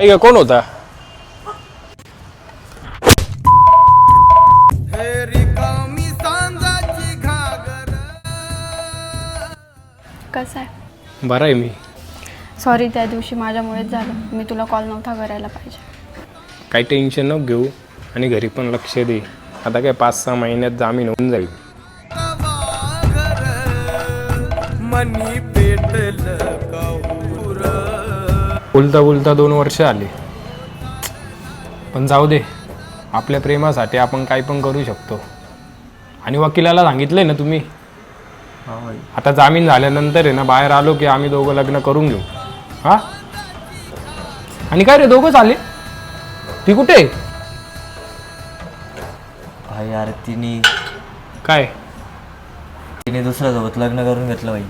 ऐक कोण होता कसं आहे? बरं आहे मी. सॉरी त्या दिवशी माझ्यामुळेच झालं. मी तुला कॉल नव्हता करायला पाहिजे. काही टेन्शन नको घेऊ आणि घरी पण लक्ष दे. आता काय पाच सहा महिन्यात जामीन होऊन जाईल. मनी पेटल. बोलता बोलता दोन वर्ष आले. पण जाऊ दे आपल्या प्रेमासाठी आपण काय पण करू शकतो. आणि वकिलाला सांगितलंय ना तुम्ही? आता जामीन झाल्यानंतर आहे ना बाहेर आलो की आम्ही दोघं लग्न करून घेऊ. हा? आणि काय रे दोघंच आले? ती कुठे? भाई यार तिने काय? तिने दुसऱ्यासोबत लग्न करून घेतलं भाई.